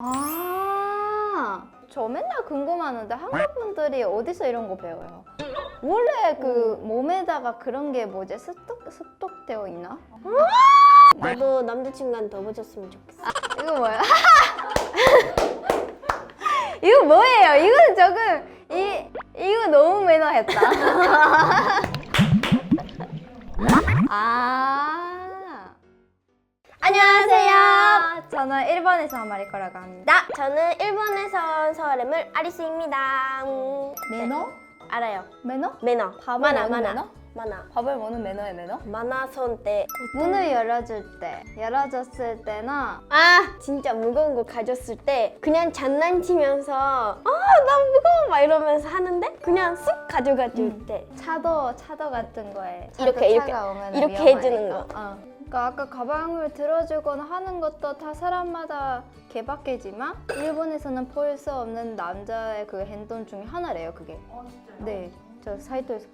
아, 저 맨날 궁금하는데 한국 분들이 어디서 이런 거 배워요? 원래 그 몸에다가 그런 게 뭐지? 습독, 습독되어 있나? 나도 남자친구한테 업어줬으면 좋겠어. 이거 뭐야? 이거 뭐예요? 이거는 조금 이 이거 너무 매너했다. 아. 저는 일본에서 한 마리코라고 합니다. 저는 일본에서 온 서울의물 아리스입니다. 음, 매너? 알아요. 매너? 매너. 밥을 만화, 먹는 만화. 매너? 만화. 밥을 먹는 매너의 매너? 만화선 때. 문을 열어줄 때, 열어줬을 때나 아, 진짜 무거운 거 가졌을 때 그냥 장난치면서 아, 나 무거워 막 이러면서 하는데 그냥 쓱 가져가 줄 때. 차도 차도 같은 거에 차도 이렇게, 이렇게, 차가 오면 이렇게 위험하니까. 해주는 거. 어. 그러니까 아까 가방을 들어주거나 하는 것도 다 사람마다 개박개지만 일본에서는 볼 수 없는 남자의 그 행동 중에 하나래요 그게. 네, 저 사이트에서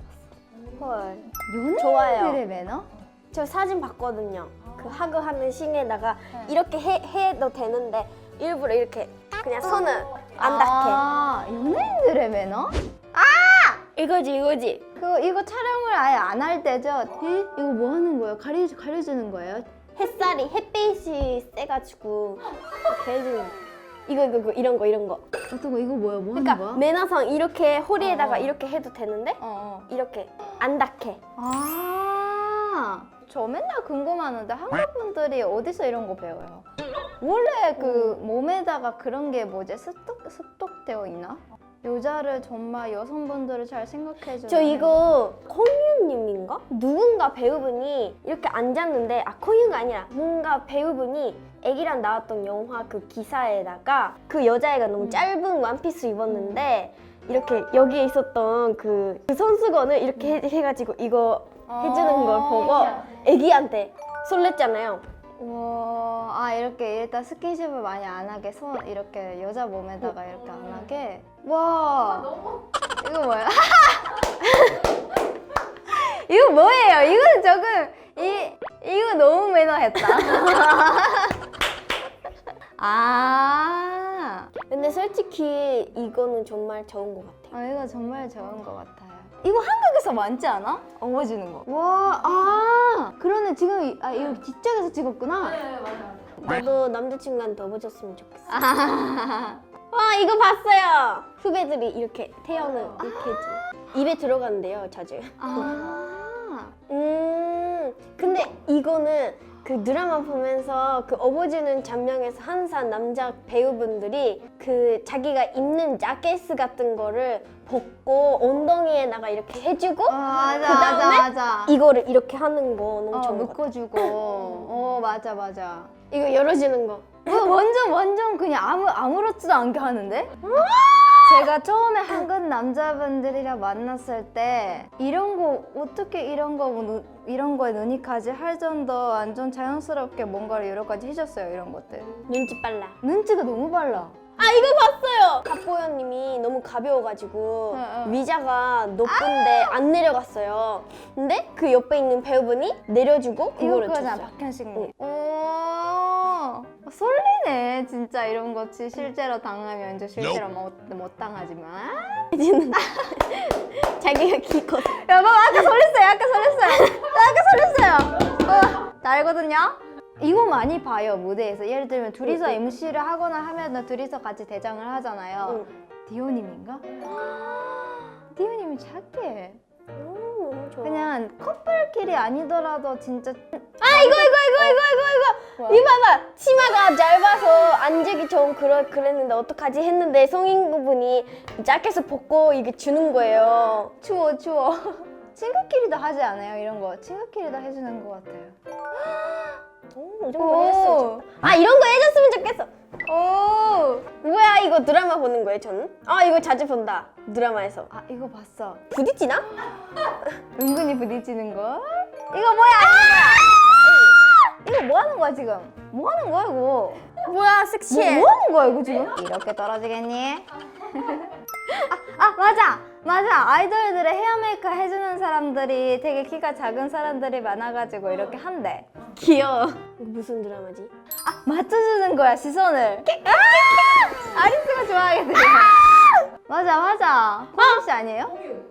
봤어. 헐. 좋아요. 연예인들의 매너? 저 사진 봤거든요. 그 하교하는 싱에다가 이렇게 해, 해도 되는데 일부러 이렇게 그냥 손을 안 닿게. 아, 연예인들의 매너? 이거지 이거지. 그 이거 촬영을 아예 안 할 때죠. 에? 이거 뭐 하는 거예요? 가리 가려주는 거예요? 햇살이 햇빛이 세가지고 해주는 이거 이거 이거 이런 거 이런 거. 어떤 거 이거 뭐야? 뭐 하는 그러니까 거야? 매너상 이렇게 허리에다가 어. 이렇게 해도 되는데 어, 어. 이렇게 안 닿게. 아, 저 맨날 궁금하는데 한국 분들이 어디서 이런 거 배워요? 원래 그 몸에다가 그런 게 뭐지? 습독, 습독되어 있나? 여자를 정말 여성분들을 잘 생각해주는 저 이거 콩유님인가? 누군가 배우분이 이렇게 앉았는데 아 콩유가 아니라 뭔가 배우분이 애기랑 나왔던 영화 그 기사에다가 그 여자애가 너무 짧은 원피스 입었는데 이렇게 여기에 있었던 그, 그 손수건을 이렇게 해, 해가지고 이거 해주는 걸 보고 애기한테 설렜잖아요. 와, 아 이렇게 일단 스킨십을 많이 안 하게 손 이렇게 여자 몸에다가 이렇게 안 하게 와 이거 뭐야? 이거 뭐예요? 이거는 조금 이 이거 너무 매너했다. 아, 근데 솔직히 이거는 정말 좋은 것 같아 요. 아 이거 정말 좋은 것 같아요. 이거 한국에서 많지 않아? 업어주는 거. 와, 아 그러네 지금 이- 아 이거 뒤쪽에서 찍었구나. 나도 남자친구한테 업어줬으면 좋겠어. 와 이거 봤어요. 후배들이 이렇게 태연을 이렇게 해줘. 입에 들어가는데요, 자주. 아. 음, 근데 이거는 그 드라마 보면서 그 업어주는 장면에서 항상 남자 배우분들이 그 자기가 입는 자켓 같은 거를 벗고 엉덩이에다가 이렇게 해주고 어, 맞아, 그다음에 맞아, 맞아. 이거를 이렇게 하는 거 너무 어, 좋은 것 같아. 묶어주고. 어, 맞아, 맞아. 이거 열어주는 거. 어, 완전, 완전 그냥 아무, 아무렇지도 않게 하는데? 제가 처음에 한국 남자분들이랑 만났을 때 이런 거 어떻게 이런 거 눈- 이런 거에 눈이 가지 할 정도 완전 자연스럽게 뭔가를 여러 가지 해줬어요 이런 것들 눈치 빨라. 눈치가 너무 빨라 아 이거 봤어요. 박보현님이 너무 가벼워가지고 응, 응. 위자가 높은데 안 내려갔어요. 근데 그 옆에 있는 배우분이 내려주고 이거 그거를 그거잖아 줬어요. 박현식님 오 진짜 이런 거지 실제로 당하면 이제 실제로 못, 못 당하지만 자기가 야, 봐, 아까 설렜어요. 아까 설렜어요. 아까 설렜어요. 어, 나 알거든요. 이거 많이 봐요 무대에서 예를 들면 둘이서 MC를 하거나 하면 둘이서 같이 대장을 하잖아요. 디오님인가? 디오님이 착해. 음, 너무 좋아. 그냥 커플끼리 아니더라도 진짜 아 이거 이거 이거 이거 이거 이거 뭐야? 이거 봐봐 치마가 짧아서 앉기 좀 그러, 그랬는데 어떡하지 했는데 성인분이 자켓을 벗고 이게 주는 거예요. 추워 추워. 친구끼리도 하지 않아요 이런 거. 친구끼리도 해주는 것 같아요. 오, 이런 거 해줬으면 오. 좋겠다. 아 이런 거 해줬으면 좋겠어. 오. 뭐야 이거 드라마 보는 거예요 저는? 아 이거 자주 본다 드라마에서. 아 이거 봤어. 부딪히나? 은근히 부딪히는 거. 이거 뭐야? 이거 뭐 하는 거야 지금? 뭐 하는 거야 이거? 뭐야 뭐, 섹시해. 뭐 하는 거야 이거 지금? 이렇게 떨어지겠니? 아, 아 맞아 맞아 아이돌들의 헤어 메이크업 해주는 사람들이 되게 키가 작은 사람들이 많아가지고 이렇게 한대 귀여워. 무슨 드라마지? 아 맞춰주는 거야 시선을. 아! 아리스가 좋아하게 돼. 맞아 맞아. 호영 씨 아니에요?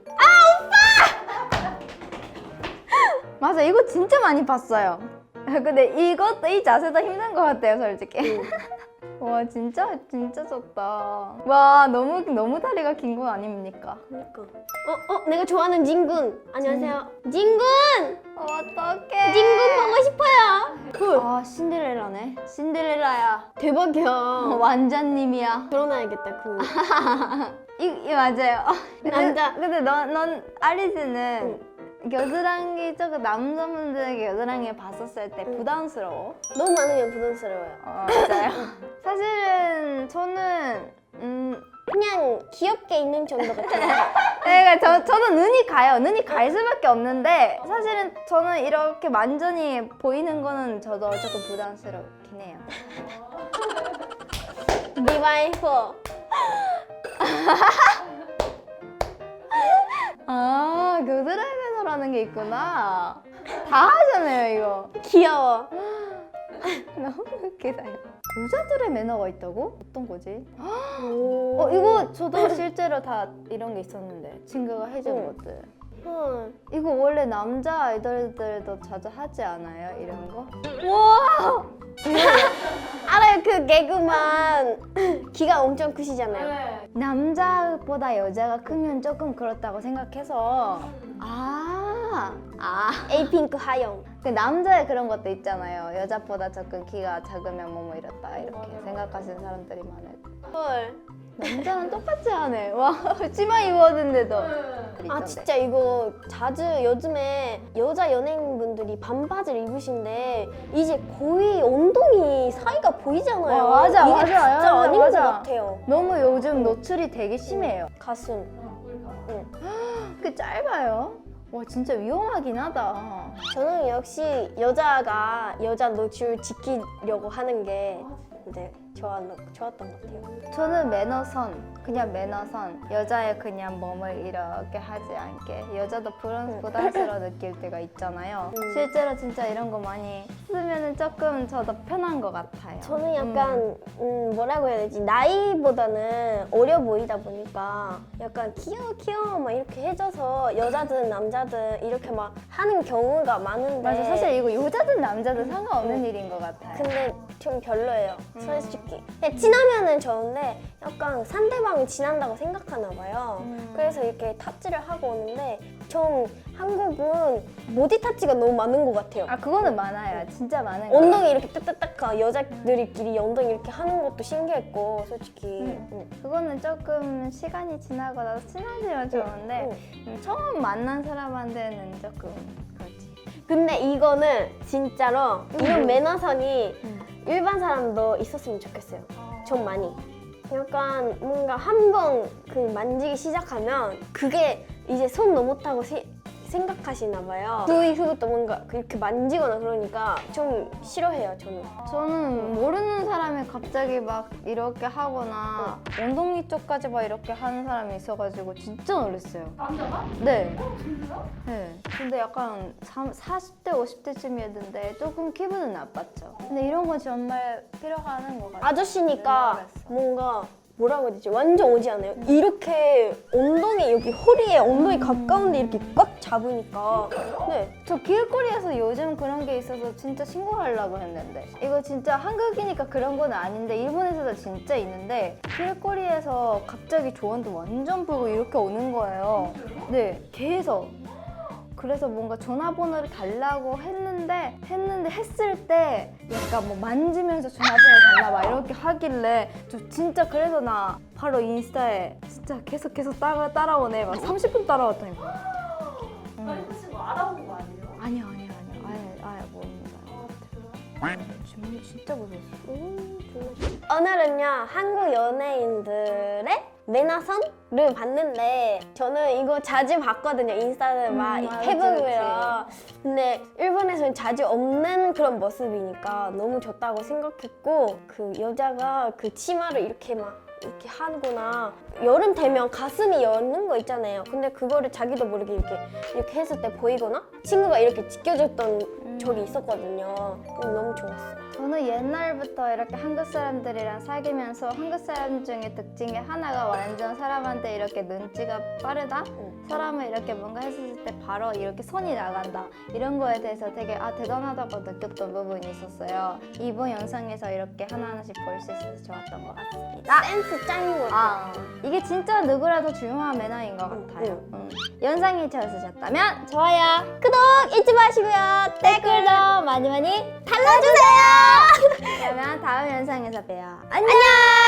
아 오빠! 맞아 이거 진짜 많이 봤어요. 근데 이것도 이 자세도 힘든 것 같아요 솔직히. 와 진짜 진짜 좋다. 와 너무 너무 다리가 긴거 아닙니까? 그러니까. 어, 어, 내가 좋아하는 진군. 안녕하세요. 진군! 어떡해. 헐. 아 신데렐라네. 신데렐라야. 대박이야. 완자님이야. 결혼해야겠다, 그. 이, 이 맞아요. 남자. 근데 넌, 넌 아리스는 겨드랑이 저거 남자분들에게 겨드랑이 봤었을 때 부담스러워. 너무 많으면 부담스러워요. 어, 맞아요. 사실은 저는 음 그냥 귀엽게 있는 정도 같아요. 그러니까 저 저도 눈이 가요. 눈이 갈 수밖에 없는데 사실은 저는 이렇게 완전히 보이는 거는 저도 조금 부담스럽긴 해요. 네 와이프. 아 겨드랑이 매너라는 게 있구나. 다 하잖아요 이거. 귀여워. 너무 웃기다. 이거. 여자들의 매너가 있다고? 어떤 거지? 오. 어 이거 저도 실제로 다 이런 게 있었는데 친구가 해준 응. 것들. 헐. 이거 원래 남자 아이돌들도 자주 하지 않아요? 이런 거? 와! 알아요, 그 개그만. 귀가 엄청 크시잖아요. 남자보다 여자가 크면 조금 그렇다고 생각해서 아, 아. 에이핑크 하영. 그 남자의 그런 것도 있잖아요. 여자보다 조금 키가 작으면 뭐뭐 이렇다 이렇게 생각하시는 사람들이 많아요. 헐. 남자는 똑같이 하네. 와 치마 입었는데도. 아 진짜 이거 자주 요즘에 여자 연예인분들이 반바지를 입으신데 이제 거의 엉덩이 사이가 보이잖아요. 와, 맞아, 이게 맞아, 진짜 맞아, 아닌 맞아. 것 같아요. 너무 요즘 노출이 되게 심해요. 가슴. 그 짧아요? 와 진짜 위험하긴 하다. 저는 역시 여자가 여자 노출 지키려고 하는 게 이제 좋았던 것 같아요. 저는 매너선 그냥 매너선 여자의 그냥 몸을 이렇게 하지 않게 여자도 부담, 부담스러워 느낄 때가 있잖아요. 음. 실제로 진짜 이런 거 많이 쓰면은 조금 저도 편한 것 같아요. 저는 약간 음, 뭐라고 해야 되지 나이보다는 어려 보이다 보니까 약간 귀여워 귀여워 막 이렇게 해줘서 여자든 남자든 이렇게 막 하는 경우가 많은데 맞아 사실 이거 여자든 남자든 상관없는 일인 것 같아요. 근데 좀 별로예요 솔직히 그냥 친하면은 좋은데 약간 상대방이 친한다고 생각하나 봐요 음. 그래서 이렇게 타치를 하고 오는데 좀 한국은 보디 타치가 너무 많은 것 같아요 아 그거는 많아요. 진짜 많은 거. 엉덩이 이렇게 딱딱딱 여자들끼리 엉덩이 이렇게 하는 것도 신기했고 솔직히 음. 응. 그거는 조금 시간이 지나고 나서 친해지면 좋은데 응. 음, 처음 만난 사람한테는 조금 그렇지. 근데 이거는 진짜로 이런 매너선이 음. 일반 사람도 있었으면 좋겠어요. 좀 많이. 약간 뭔가 한 번 그 만지기 시작하면 그게 이제 손 넘었다고 세- 생각하시나 봐요 그 이후부터 뭔가 이렇게 만지거나 그러니까 좀 싫어해요 저는 저는 모르는 사람이 갑자기 막 이렇게 하거나 엉덩이 쪽까지 막 이렇게 하는 사람이 있어가지고 진짜 놀랐어요. 남자가? 네. 진짜? 네. 근데 약간 40대, 50대쯤이었는데 조금 기분은 나빴죠. 근데 이런 거 정말 필요하는 것 같아요. 아저씨니까 네, 뭔가 뭐라고 해야 되지 완전 오지 않아요? 이렇게 엉덩이 여기 허리에 엉덩이 가까운데 이렇게 꽉 잡으니까 네 저 길거리에서 요즘 그런 게 있어서 진짜 신고하려고 했는데 이거 진짜 한국이니까 그런 건 아닌데 일본에서도 진짜 있는데 길거리에서 갑자기 저한테 완전 보고 이렇게 오는 거예요. 네, 계속. 그래서 뭔가 전화번호를 달라고 했는데 했는데 했을 때 약간 뭐 만지면서 전화번호 달라 막 이렇게 하길래 저 진짜 그래서 나 바로 인스타에 진짜 계속 계속 따라 따라오네 막 30분 따라왔더니 마리코 씨가 알아본 거 아니에요? 아니요 아니요 아니요 아예 아예 모릅니다. 질문이 진짜 무서웠어. 음, 정말. 오늘은요 한국 연예인들의 매너선 을 봤는데 저는 이거 자주 봤거든요 인스타를 음, 막 맞아, 해보고요 근데 일본에서는 자주 없는 그런 모습이니까 너무 좋다고 생각했고 그 여자가 그 치마를 이렇게 막 이렇게 하거나. 여름 되면 가슴이 여는 거 있잖아요. 근데 그거를 자기도 모르게 이렇게 이렇게 했을 때 보이거나? 친구가 이렇게 지켜줬던 적이 있었거든요. 너무 좋았어요. 저는 옛날부터 이렇게 한국 사람들이랑 사귀면서 한국 사람 중에 특징이 하나가 완전 사람한테 이렇게 눈치가 빠르다. 응. 사람을 이렇게 뭔가 했을 때 바로 이렇게 손이 나간다. 이런 거에 대해서 되게 아 대단하다고 느꼈던 부분이 있었어요. 이번 영상에서 이렇게 하나하나씩 볼 수 있어서 좋았던 것 같습니다. 센스 짱인 것 아, 같아요. 이게 진짜 누구라도 중요한 매너인 것 응, 같아요. 음. 영상이 좋으셨다면 좋아요, 구독 잊지 마시고요. 댓글도 많이 많이 달라주세요. 그러면 다음 영상에서 봬요. 안녕.